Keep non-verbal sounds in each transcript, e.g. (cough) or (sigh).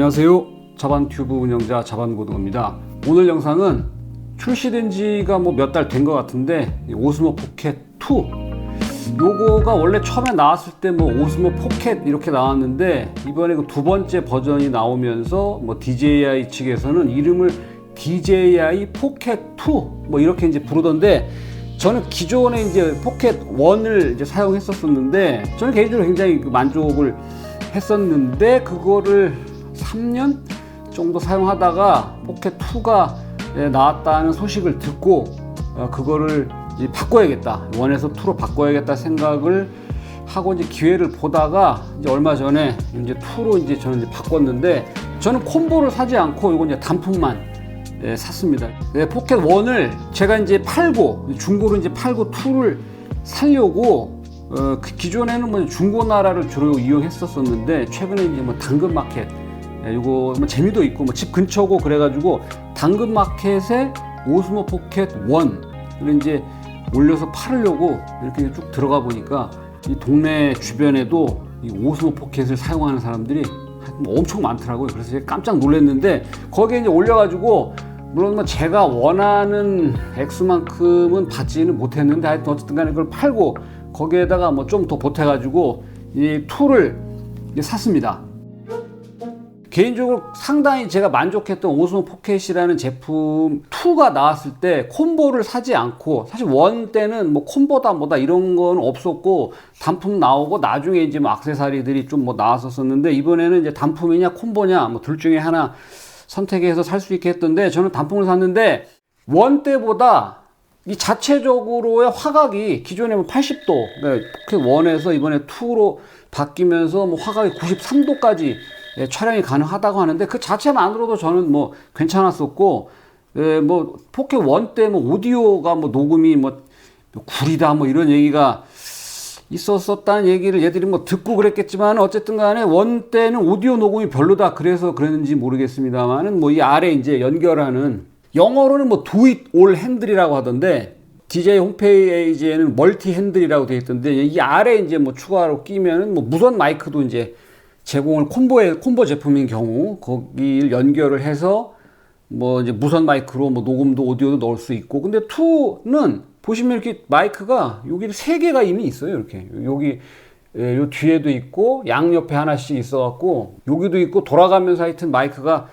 안녕하세요. 자반튜브 운영자 자반고등입니다. 오늘 영상은 출시된 지가 뭐 몇 달 된 것 같은데 이 오스모 포켓 2 요거가 원래 처음에 나왔을 때 뭐 오스모 포켓 이렇게 나왔는데 이번에 그 두 번째 버전이 나오면서 뭐 DJI 측에서는 이름을 DJI 포켓 2 뭐 이렇게 이제 부르던데 저는 기존에 이제 포켓 1을 이제 사용했었었는데 저는 개인적으로 굉장히 그 만족을 했었는데 그거를 3년 정도 사용하다가 포켓 2가 나왔다는 소식을 듣고 어, 그거를 바꿔야겠다 원에서 2로 바꿔야겠다 생각을 하고 이제 기회를 보다가 이제 얼마 전에 이제 2로 이제 저는 이제 바꿨는데 저는 콤보를 사지 않고 이건 이제 단품만 예, 샀습니다. 네, 포켓 1을 제가 이제 팔고 중고로 이제 팔고 2를 살려고 어, 그 기존에는 뭐 중고 나라를 주로 이용했었었는데 최근에 이제 뭐 당근 마켓 예, 이거 뭐 재미도 있고 뭐 집 근처고 그래가지고 당근 마켓에 오스모 포켓 1을 이제 올려서 팔으려고 이렇게 쭉 들어가 보니까 이 동네 주변에도 이 오스모 포켓을 사용하는 사람들이 뭐 엄청 많더라고요. 그래서 깜짝 놀랐는데 거기에 이제 올려가지고 물론 뭐 제가 원하는 액수만큼은 받지는 못했는데 하여튼 어쨌든 간에 그걸 팔고 거기에다가 뭐 좀 더 보태가지고 이 툴을 샀습니다. 개인적으로 상당히 제가 만족했던 오스모 포켓이라는 제품 2가 나왔을 때 콤보를 사지 않고 사실 원 때는 뭐 콤보다 뭐다 이런 건 없었고 단품 나오고 나중에 이제 뭐 악세사리들이 좀 뭐 나왔었었는데 이번에는 이제 단품이냐 콤보냐 뭐 둘 중에 하나 선택해서 살 수 있게 했던데 저는 단품을 샀는데 원 때보다 이 자체적으로의 화각이 기존에 뭐 80도 그러니까 포켓 원에서 이번에 2로 바뀌면서 뭐 화각이 93도까지 예, 촬영이 가능하다고 하는데 그 자체만으로도 저는 뭐 괜찮았었고 예, 뭐 포켓 원 때 뭐 오디오가 뭐 녹음이 뭐 구리다 뭐 이런 얘기가 있었었다는 얘기를 얘들이 뭐 듣고 그랬겠지만 어쨌든 간에 원 때는 오디오 녹음이 별로다 그래서 그랬는지 모르겠습니다만은 뭐 이 아래 이제 연결하는 영어로는 뭐 do it all 핸들이라고 하던데 DJ 홈페이지에는 멀티 핸들이라고 되어 있던데 이 아래 이제 뭐 추가로 끼면은 뭐 무선 마이크도 이제 제공을 콤보의 콤보 제품인 경우 거기를 연결을 해서 뭐 이제 무선 마이크로 뭐 녹음도 오디오도 넣을 수 있고. 근데 2는 보시면 이렇게 마이크가 여기 세 개가 이미 있어요 이렇게. 여기 예, 요 뒤에도 있고 양 옆에 하나씩 있어 갖고 여기도 있고 돌아가면서 하여튼 마이크가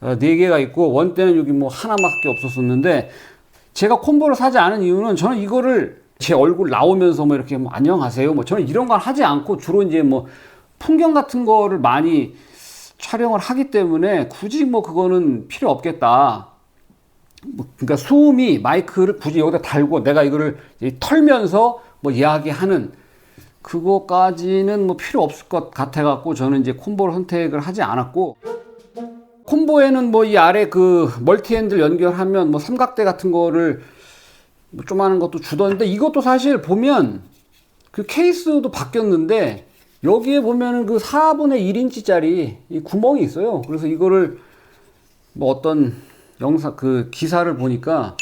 어, 네 개가 있고 원 때는 여기 뭐 하나밖에 없었었는데 제가 콤보를 사지 않은 이유는 저는 이거를 제 얼굴 나오면서 뭐 이렇게 뭐 안녕하세요. 뭐 저는 이런 걸 하지 않고 주로 이제 뭐 풍경 같은 거를 많이 촬영을 하기 때문에 굳이 뭐 그거는 필요 없겠다. 뭐 그러니까 수음이 마이크를 굳이 여기다 달고 내가 이거를 털면서 뭐 이야기하는 그거까지는 뭐 필요 없을 것 같아 갖고 저는 이제 콤보를 선택을 하지 않았고 콤보에는 뭐 이 아래 그 멀티 핸들 연결하면 뭐 삼각대 같은 거를 뭐 조그마한 것도 주던데 이것도 사실 보면 그 케이스도 바뀌었는데 여기에 보면은 그 4분의 1인치짜리 이 구멍이 있어요. 그래서 이거를 뭐 어떤 영상 그 기사를 보니까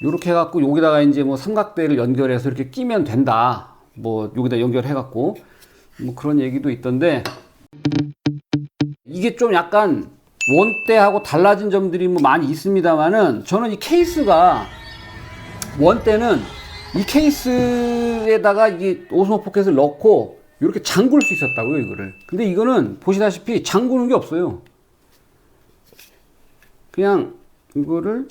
이렇게 해갖고 여기다가 이제 뭐 삼각대를 연결해서 이렇게 끼면 된다. 뭐 여기다 연결해갖고 뭐 그런 얘기도 있던데 이게 좀 약간 원때하고 달라진 점들이 뭐 많이 있습니다만은 저는 이 케이스가 원때는 이 케이스에다가 이 오스모 포켓을 넣고 이렇게 잠글 수 있었다고요, 이거를. 근데 이거는 보시다시피 잠그는 게 없어요. 그냥 이거를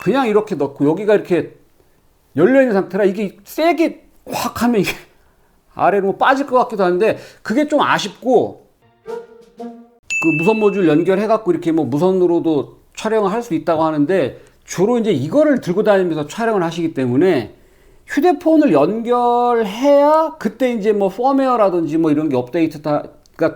그냥 이렇게 넣고 여기가 이렇게 열려 있는 상태라 이게 세게 확 하면 이게 (laughs) 아래로 뭐 빠질 것 같기도 한데 그게 좀 아쉽고 그 무선 모듈 연결해 갖고 이렇게 뭐 무선으로도 촬영을 할 수 있다고 하는데 주로 이제 이거를 들고 다니면서 촬영을 하시기 때문에 휴대폰을 연결해야 그때 이제 뭐 펌웨어라든지 뭐 이런 게 업데이트가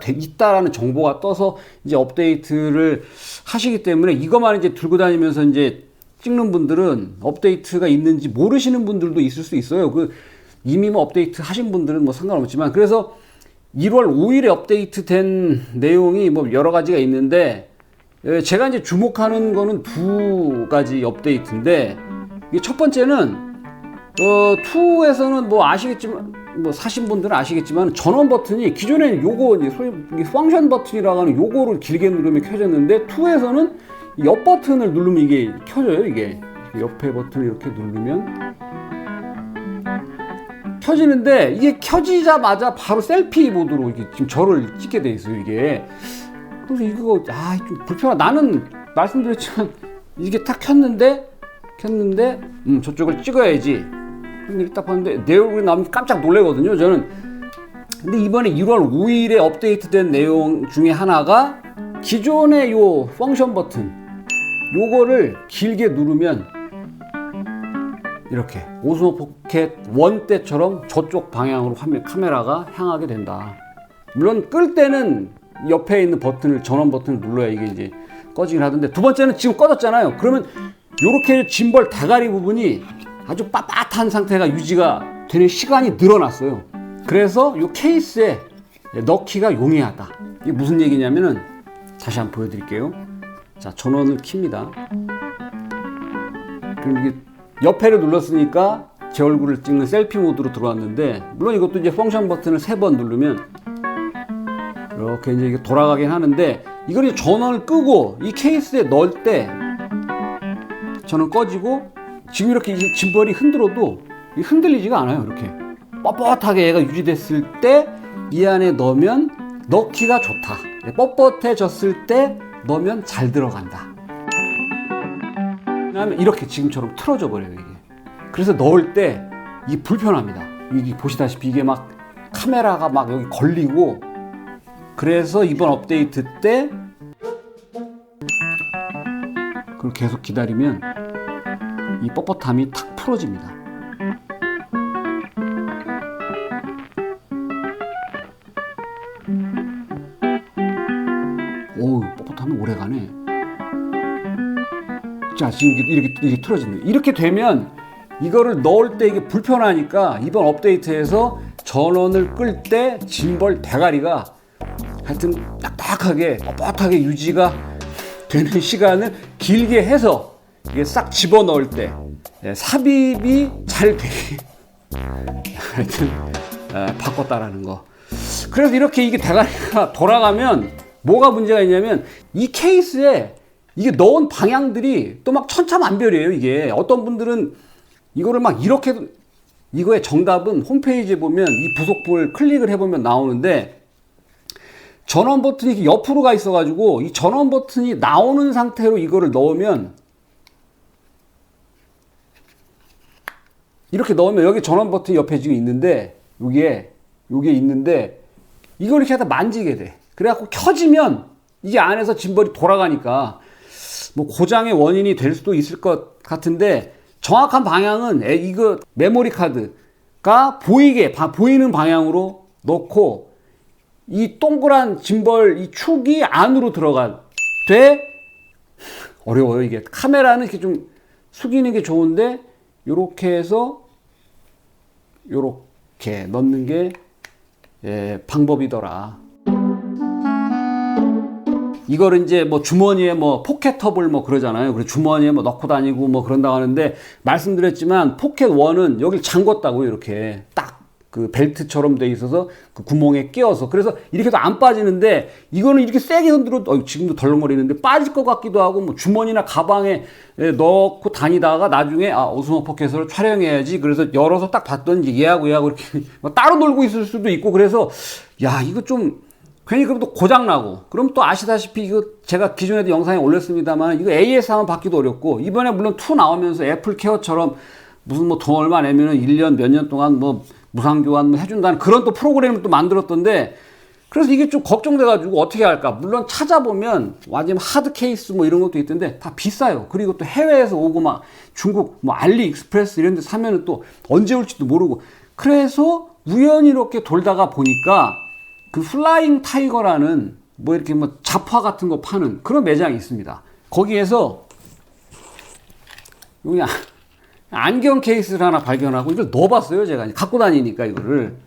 돼 있다라는 정보가 떠서 이제 업데이트를 하시기 때문에 이것만 이제 들고 다니면서 이제 찍는 분들은 업데이트가 있는지 모르시는 분들도 있을 수 있어요. 그 이미 뭐 업데이트 하신 분들은 뭐 상관없지만 그래서 1월 5일에 업데이트 된 내용이 뭐 여러 가지가 있는데 예, 제가 이제 주목하는 거는 두 가지 업데이트인데 첫 번째는 어, 2에서는 뭐 아시겠지만, 뭐 사신 분들은 아시겠지만 전원 버튼이 기존에는 요거 소위 펑션 버튼이라고 하는 요거를 길게 누르면 켜졌는데 2에서는 옆 버튼을 누르면 이게 켜져요 이게. 옆에 버튼을 이렇게 누르면. 켜지는데 이게 켜지자마자 바로 셀피 모드로 이게 지금 저를 찍게 돼 있어요 이게. 그래서 이거 아 좀 불편하 나는 말씀드렸지만 이게 딱 켰는데 켰는데 음 저쪽을 찍어야지 이렇게 딱 봤는데 내 얼굴이 나오면 깜짝 놀래거든요 저는 근데 이번에 1월 5일에 업데이트된 내용 중에 하나가 기존의 요 펑션 버튼 요거를 길게 누르면 이렇게 오스모 포켓 원 때처럼 저쪽 방향으로 화면 카메라가 향하게 된다. 물론 끌 때는 옆에 있는 버튼을 전원 버튼을 눌러야 이게 이제 꺼지긴 하던데 두 번째는 지금 꺼졌잖아요. 그러면 이렇게 짐벌 대가리 부분이 아주 빳빳한 상태가 유지가 되는 시간이 늘어났어요. 그래서 이 케이스에 넣기가 용이하다. 이게 무슨 얘기냐면은 다시 한번 보여드릴게요. 자 전원을 킵니다. 그럼 이게 옆에를 눌렀으니까 제 얼굴을 찍는 셀피 모드로 들어왔는데 물론 이것도 이제 펑션 버튼을 세 번 누르면 이렇게 이제 이게 돌아가긴 하는데 이걸 전원을 끄고 이 케이스에 넣을 때 전원 꺼지고 지금 이렇게 이 짐벌이 흔들어도 이 흔들리지가 않아요 이렇게. 뻣뻣하게 얘가 유지됐을 때 이 안에 넣으면 넣기가 좋다. 뻣뻣해졌을 때 넣으면 잘 들어간다. 왜냐하면 이렇게 지금처럼 틀어져 버려요 이게. 그래서 넣을 때 이게 불편합니다. 이게 보시다시피 이게 막 카메라가 막 여기 걸리고 그래서 이번 업데이트 때 그걸 계속 기다리면 이 뻣뻣함이 탁 풀어집니다. 오우 뻣뻣함이 오래가네. 자 지금 이렇게 이렇게 틀어진다. 이렇게 되면 이거를 넣을 때 이게 불편하니까 이번 업데이트에서 전원을 끌 때 짐벌 대가리가 하여튼 딱딱하게 뻣뻣하게 유지가 되는 시간을 길게 해서 이게 싹 집어 넣을 때 예, 삽입이 잘 되게 (laughs) 하여튼 아, 바꿨다라는 거. 그래서 이렇게 이게 대가리가 돌아가면 뭐가 문제가 있냐면 이 케이스에 이게 넣은 방향들이 또 막 천차만별이에요. 이게 어떤 분들은 이거를 막 이렇게 이거의 정답은 홈페이지에 보면 이 부속부를 클릭을 해보면 나오는데 전원 버튼이 옆으로 가 있어 가지고 이 전원 버튼이 나오는 상태로 이거를 넣으면 이렇게 넣으면 여기 전원 버튼이 옆에 지금 있는데 여기에 여기에 있는데 이걸 이렇게 하다 만지게 돼. 그래갖고 켜지면 이게 안에서 짐벌이 돌아가니까 뭐 고장의 원인이 될 수도 있을 것 같은데 정확한 방향은 에, 이거 메모리 카드가 보이게 바, 보이는 방향으로 넣고 이 동그란 짐벌 이 축이 안으로 들어가 돼 어려워요 이게 카메라는 이렇게 좀 숙이는 게 좋은데 요렇게 해서 요렇게 넣는 게 예, 방법이더라. 이거를 이제 뭐 주머니에 뭐 포켓터블 뭐 그러잖아요. 그래서 주머니에 뭐 넣고 다니고 뭐 그런다고 하는데 말씀드렸지만 포켓 원은 여기 잠궜다고 이렇게 딱 그 벨트처럼 돼 있어서 그 구멍에 끼어서 그래서 이렇게 해도 안 빠지는데 이거는 이렇게 세게 흔들어도 어, 지금도 덜렁거리는데 빠질 것 같기도 하고 뭐 주머니나 가방에 에 넣고 다니다가 나중에 아 오스모 포켓을 촬영해야지 그래서 열어서 딱 봤더니 얘하고 얘하고 이렇게 (laughs) 뭐 따로 놀고 있을 수도 있고 그래서 야 이거 좀 괜히 그럼 또 고장 나고. 그럼 또 아시다시피 이거 제가 기존에도 영상에 올렸습니다만 이거 AS 하면 받기도 어렵고 이번에 물론 2 나오면서 애플 케어처럼 무슨 뭐 돈 얼마 내면은 1년 몇 년 동안 뭐 무상 교환 뭐 해준다는 그런 또 프로그램을 또 만들었던데 그래서 이게 좀 걱정돼가지고 어떻게 할까 물론 찾아보면 완전 하드 케이스 뭐 이런 것도 있던데 다 비싸요 그리고 또 해외에서 오고 막 중국 뭐 알리익스프레스 이런 데 사면은 또 언제 올지도 모르고 그래서 우연히 이렇게 돌다가 보니까 그 플라잉 타이거라는 뭐 이렇게 뭐 잡화 같은 거 파는 그런 매장이 있습니다. 거기에서 그냥 안경 케이스를 하나 발견하고 이걸 넣어봤어요. 제가 갖고 다니니까 이거를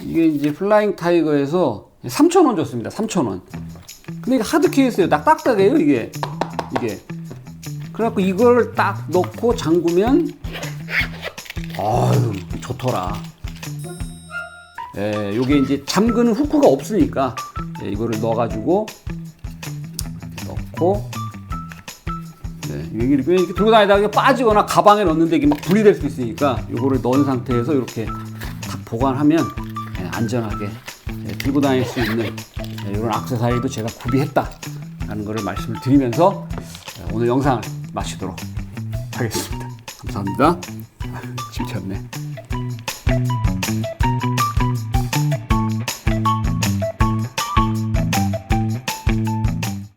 이게 이제 플라잉 타이거에서 3,000원 줬습니다. 3,000원. 근데 이게 하드 케이스예요. 딱 딱딱해요. 이게 이게 그래갖고 이걸 딱 넣고 잠그면 아유 좋더라. 예, 요게 이제 잠그는 후크가 없으니까 예, 이거를 넣어가지고 넣고 네, 이게 이렇게, 이렇게 들고 다니다가 빠지거나 가방에 넣는데 이게 막 분리될 수 있으니까 요거를 넣은 상태에서 이렇게 딱 보관하면 예, 안전하게 예, 들고 다닐 수 있는 예, 이런 액세서리도 제가 구비했다라는 것을 말씀을 드리면서 예, 오늘 영상을 마치도록 하겠습니다. 감사합니다. (laughs) 침쳤네.